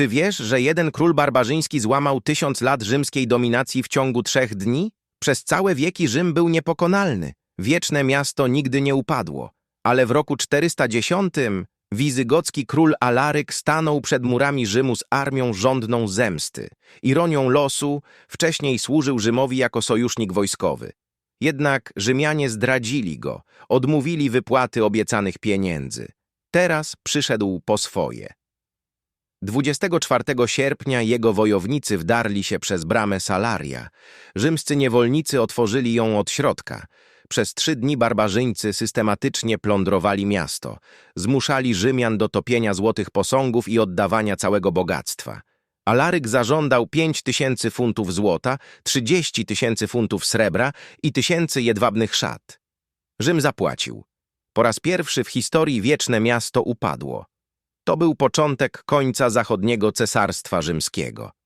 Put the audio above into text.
Czy wiesz, że jeden król barbarzyński złamał tysiąc lat rzymskiej dominacji w ciągu trzech dni? Przez całe wieki Rzym był niepokonalny. Wieczne miasto nigdy nie upadło. Ale w roku 410 wizygocki król Alaryk stanął przed murami Rzymu z armią żądną zemsty. Ironią losu wcześniej służył Rzymowi jako sojusznik wojskowy. Jednak Rzymianie zdradzili go, odmówili wypłaty obiecanych pieniędzy. Teraz przyszedł po swoje. 24 sierpnia jego wojownicy wdarli się przez bramę Salaria. Rzymscy niewolnicy otworzyli ją od środka. Przez trzy dni barbarzyńcy systematycznie plądrowali miasto. Zmuszali Rzymian do topienia złotych posągów i oddawania całego bogactwa. Alaryk zażądał 5 tysięcy funtów złota, 30 tysięcy funtów srebra i tysięcy jedwabnych szat. Rzym zapłacił. Po raz pierwszy w historii wieczne miasto upadło. To był początek końca zachodniego cesarstwa rzymskiego.